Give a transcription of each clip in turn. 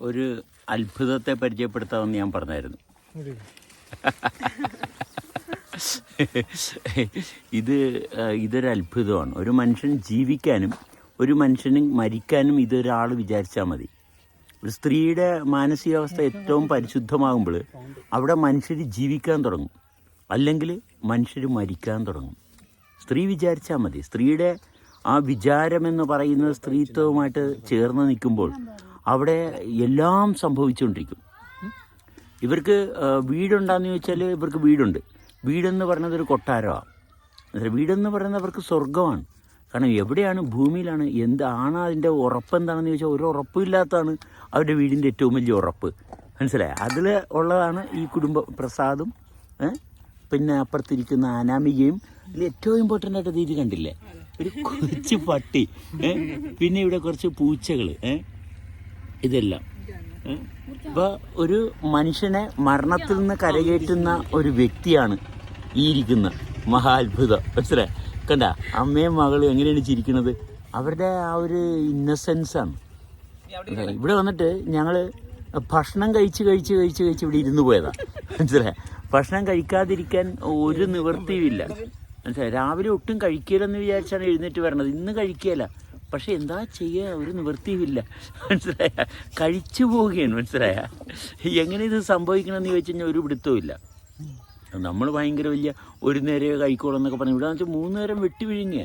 ഒരു അത്ഭുതത്തെ പരിചയപ്പെടുത്താമെന്ന് ഞാൻ പറഞ്ഞായിരുന്നു. ഇത് ഇതൊരു അത്ഭുതമാണ്. ഒരു മനുഷ്യൻ ജീവിക്കാനും ഒരു മനുഷ്യന് മരിക്കാനും ഇതൊരാൾ വിചാരിച്ചാൽ മതി. ഒരു സ്ത്രീയുടെ മാനസികാവസ്ഥ ഏറ്റവും പരിശുദ്ധമാകുമ്പോൾ അവിടെ മനുഷ്യർ ജീവിക്കാൻ തുടങ്ങും. അല്ലെങ്കിൽ മനുഷ്യർ മരിക്കാൻ തുടങ്ങും. സ്ത്രീ വിചാരിച്ചാൽ മതി. സ്ത്രീയുടെ ആ വിചാരമെന്ന് പറയുന്നത് സ്ത്രീത്വവുമായിട്ട് ചേർന്ന് നിൽക്കുമ്പോൾ അവിടെ എല്ലാം സംഭവിച്ചുകൊണ്ടിരിക്കും. ഇവർക്ക് വീടുണ്ടാന്ന് ചോദിച്ചാൽ ഇവർക്ക് വീടുണ്ട്. വീടെന്ന് പറയുന്നത് ഒരു കൊട്ടാരമാണ് വീടെന്ന് പറയുന്നത് അവർക്ക് സ്വർഗമാണ് കാരണം എവിടെയാണ് ഭൂമിയിലാണ് എന്താണ് അതിന്റെ ഉറപ്പ് എന്താണെന്ന് ചോദിച്ചാൽ ഒരു ഉറപ്പില്ലാത്തതാണ് അവരുടെ വീടിന്റെ ഏറ്റവും വലിയ ഉറപ്പ്. മനസ്സിലായി? അതിൽ ഉള്ളതാണ് ഈ കുടുംബ പ്രസാദും പിന്നെ അപ്പുറത്തിരിക്കുന്ന അനാമികയും. ഇതിൽ ഏറ്റവും ഇമ്പോർട്ടന്റ് ആയിട്ട് രീതി കണ്ടില്ലേ? ഒരു കൊച്ചു പട്ടി പിന്നെ ഇവിടെ കുറച്ച് പൂച്ചകൾ ഇതെല്ലാം. അപ്പോൾ ഒരു മനുഷ്യനെ മരണത്തിൽ നിന്ന് കരകയറ്റുന്ന ഒരു വ്യക്തിയാണ് ഈ ഇരിക്കുന്ന മഹാത്ഭുതം. മനസ്സിലായി? കണ്ട അമ്മയും മകളും എങ്ങനെയാണ് ചിരിക്കുന്നത്? അവരുടെ ആ ഒരു ഇന്നസെൻസാണ് ഇവിടെ വന്നിട്ട് ഞങ്ങൾ ഭക്ഷണം കഴിച്ച് കഴിച്ച് കഴിച്ച് കഴിച്ച് ഇവിടെ ഇരുന്ന് പോയതാ. മനസ്സിലായി? ഭക്ഷണം കഴിക്കാതിരിക്കാൻ ഒരു നിവൃത്തിയുമില്ല. മനസ്സിലായി? രാവിലെ ഒട്ടും കഴിക്കില്ലെന്ന് വിചാരിച്ചാണ് എഴുന്നേറ്റ് വരണത്. ഇന്ന് കഴിക്കുകയില്ല. പക്ഷെ എന്താ ചെയ്യുക ഒരു നിവൃത്തിയുമില്ല. മനസ്സിലായ? കഴിച്ചു പോവുകയാണ് മനസ്സിലായ? എങ്ങനെ ഇത് സംഭവിക്കണമെന്ന് ചോദിച്ചു കഴിഞ്ഞാൽ ഒരു പിടുത്തവുമില്ല. നമ്മൾ ഭയങ്കര വലിയ ഒരു നേരെ കഴിക്കോളൂ എന്നൊക്കെ പറഞ്ഞു. ഇവിടെ വെച്ചാൽ മൂന്ന് നേരം വെട്ടി വിഴുങ്ങിയ.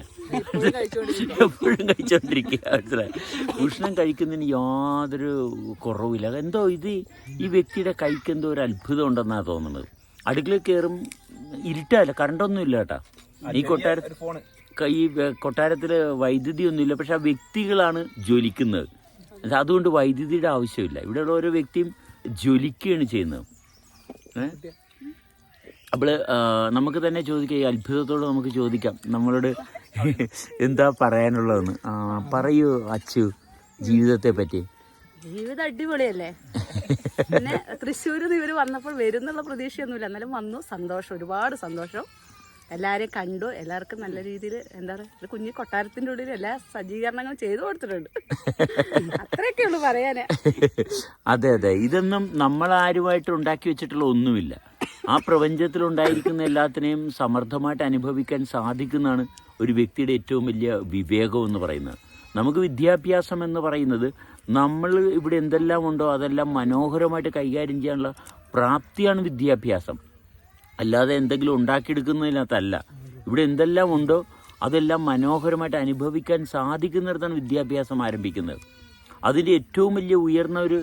എപ്പോഴും കഴിച്ചോണ്ടിരിക്കുക. മനസ്സിലായി? ഭൂഷണം കഴിക്കുന്നതിന് യാതൊരു കുറവില്ല എന്തോ ഇത് ഈ വ്യക്തിയുടെ കൈക്ക് എന്തോ ഒരു അത്ഭുതം ഉണ്ടെന്നാണ് തോന്നുന്നത്. അടുക്കളയിൽ കയറും ഇരുട്ടല്ല കറണ്ടൊന്നും ഇല്ല കേട്ടാ. ഈ കൊട്ടാര ഈ കൊട്ടാരത്തിൽ വൈദ്യുതി ഒന്നുമില്ല പക്ഷെ ആ വ്യക്തികളാണ് ജ്വലിക്കുന്നത്. അതുകൊണ്ട് വൈദ്യുതിയുടെ ആവശ്യമില്ല. ഇവിടെയുള്ള ഓരോ വ്യക്തിയും ജ്വലിക്കുകയാണ് ചെയ്യുന്നത്? അപ്പോൾ നമുക്ക് തന്നെ ചോദിക്കാം ഈ അത്ഭുതത്തോട് നമുക്ക് ചോദിക്കാം. നമ്മളോട് എന്താ പറയാനുള്ളതെന്ന്? പറയൂ അച്ചു ജീവിതത്തെ പറ്റി. ജീവിതം അടിപൊളിയല്ലേ? പിന്നെ തൃശ്ശൂരിൽ ഇവർ വന്നപ്പോൾ വരുന്നുള്ള പ്രതീക്ഷയൊന്നുമില്ല. എന്നാലും വന്നു സന്തോഷം ഒരുപാട് സന്തോഷം. എല്ലാരെയും കണ്ടു. എല്ലാവർക്കും നല്ല രീതിയിൽ എന്താ പറയുക കുഞ്ഞു കൊട്ടാരത്തിന്റെ ഉള്ളിൽ എല്ലാ സജ്ജീകരണങ്ങളും ചെയ്തു കൊടുത്തിട്ടുണ്ട്. അത്രയൊക്കെ ഉള്ളു പറയാന്. അതെ അതെ. ഇതൊന്നും നമ്മൾ ആരുമായിട്ട് ഉണ്ടാക്കി വെച്ചിട്ടുള്ള ഒന്നുമില്ല. ആ പ്രപഞ്ചത്തിൽ ഉണ്ടായിരിക്കുന്ന എല്ലാത്തിനെയും സമർത്ഥമായിട്ട് അനുഭവിക്കാൻ സാധിക്കുന്നതാണ് ഒരു വ്യക്തിയുടെ ഏറ്റവും വലിയ വിവേകം എന്ന് പറയുന്നത്. നമുക്ക് വിദ്യാഭ്യാസം എന്ന് പറയുന്നത് നമ്മൾ ഇവിടെ എന്തെല്ലാം ഉണ്ടോ അതെല്ലാം മനോഹരമായിട്ട് കൈകാര്യം ചെയ്യാനുള്ള പ്രാപ്തിയാണ് വിദ്യാഭ്യാസം. അല്ലാതെ എന്തെങ്കിലും ഉണ്ടാക്കിയെടുക്കുന്നതിനകത്തല്ല. ഇവിടെ എന്തെല്ലാം ഉണ്ടോ അതെല്ലാം മനോഹരമായിട്ട് അനുഭവിക്കാൻ സാധിക്കുന്നിടത്താണ് വിദ്യാഭ്യാസം ആരംഭിക്കുന്നത്. അതിന്റെ ഏറ്റവും വലിയ ഉയർന്ന ഒരു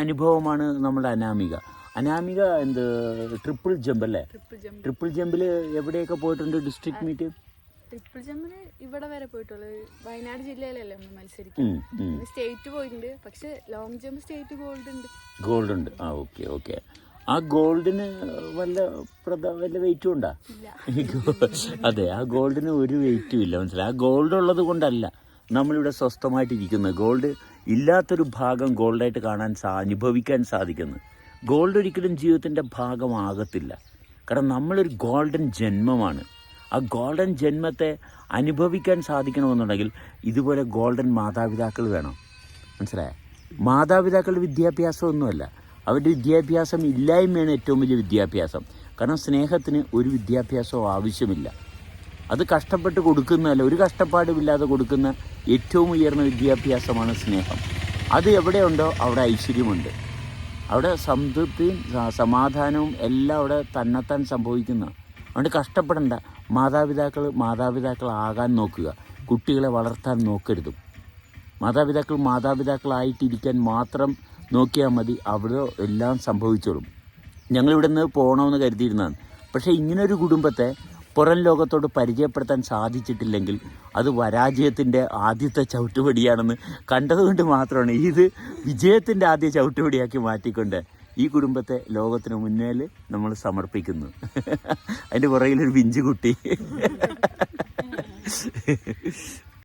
അനുഭവമാണ് നമ്മുടെ അനാമിക. അനാമിക എന്ത് ട്രിപ്പിൾ ജമ്പ് അല്ലേ? ട്രിപ്പിൾ ജമ്പിൽ എവിടെയൊക്കെ പോയിട്ടുണ്ട് ഡിസ്ട്രിക്ട് മീറ്റ് ട്രിപ്പിൾ ജമ്പിന് ഇവിടെ വരെ പോയിട്ടുള്ളത് വയനാട് ജില്ലയിലല്ലേ നമ്മൾ മത്സരിക്കും സ്റ്റേറ്റ് പോയിട്ടുണ്ട്. പക്ഷെ ലോങ് ജമ്പ് സ്റ്റേറ്റ് ഗോൾഡ് ഉണ്ട്. ഗോൾഡ് ഉണ്ട്. ആ ഓക്കെ ഓക്കെ ആ ഗോൾഡിന് വല്ല വല്ല വെയിറ്റും ഉണ്ടാ? അതെ ആ ഗോൾഡിന് ഒരു വെയിറ്റും ഇല്ല മനസ്സിലായി? ആ ഗോൾഡ് ഉള്ളത് കൊണ്ടല്ല നമ്മളിവിടെ സ്വസ്ഥമായിട്ടിരിക്കുന്നത്. ഗോൾഡ് ഇല്ലാത്തൊരു ഭാഗം ഗോൾഡായിട്ട് കാണാൻ സാ അനുഭവിക്കാൻ സാധിക്കുന്നു. ഗോൾഡ് ഒരിക്കലും ജീവിതത്തിന്റെ ഭാഗമാകത്തില്ല. കാരണം നമ്മളൊരു ഗോൾഡൻ ജന്മമാണ്. ആ ഗോൾഡൻ ജന്മത്തെ അനുഭവിക്കാൻ സാധിക്കണമെന്നുണ്ടെങ്കിൽ ഇതുപോലെ ഗോൾഡൻ മാതാപിതാക്കൾ വേണം. മനസ്സിലായ? മാതാപിതാക്കളുടെ വിദ്യാഭ്യാസമൊന്നുമല്ല. അവരുടെ വിദ്യാഭ്യാസം ഇല്ലായ്മയാണ് ഏറ്റവും വലിയ വിദ്യാഭ്യാസം. കാരണം സ്നേഹത്തിന് ഒരു വിദ്യാഭ്യാസവും ആവശ്യമില്ല. അത് കഷ്ടപ്പെട്ട് കൊടുക്കുന്നതല്ല ഒരു കഷ്ടപ്പാടുമില്ലാതെ കൊടുക്കുന്ന ഏറ്റവും ഉയർന്ന വിദ്യാഭ്യാസമാണ് സ്നേഹം. അത് എവിടെയുണ്ടോ അവിടെ ഐശ്വര്യമുണ്ട്. അവിടെ സംതൃപ്തിയും സമാധാനവും എല്ലാം അവിടെ തന്നെത്താൻ സംഭവിക്കുന്ന അതുകൊണ്ട് കഷ്ടപ്പെടേണ്ട. മാതാപിതാക്കൾ മാതാപിതാക്കളാകാൻ നോക്കുക. കുട്ടികളെ വളർത്താൻ നോക്കരുത്. മാതാപിതാക്കൾ മാതാപിതാക്കളായിട്ടിരിക്കാൻ മാത്രം നോക്കിയാൽ മതി. അവിടെ എല്ലാം സംഭവിച്ചോളും. ഞങ്ങളിവിടെ നിന്ന് പോകണമെന്ന് കരുതിയിരുന്നതാണ്. പക്ഷേ ഇങ്ങനൊരു കുടുംബത്തെ പുറം ലോകത്തോട് പരിചയപ്പെടുത്താൻ സാധിച്ചിട്ടില്ലെങ്കിൽ അത് പരാജയത്തിന്റെ ആദ്യത്തെ ചവിട്ടുപടിയാണെന്ന് കണ്ടതുകൊണ്ട് മാത്രമാണ് ഇത് വിജയത്തിന്റെ ആദ്യ ചവിട്ടുപടിയാക്കി മാറ്റിക്കൊണ്ട് ഈ കുടുംബത്തെ ലോകത്തിന് മുന്നേൽ നമ്മൾ സമർപ്പിക്കുന്നു. അതിന്റെ പുറകിലൊരു പിഞ്ചു കുട്ടി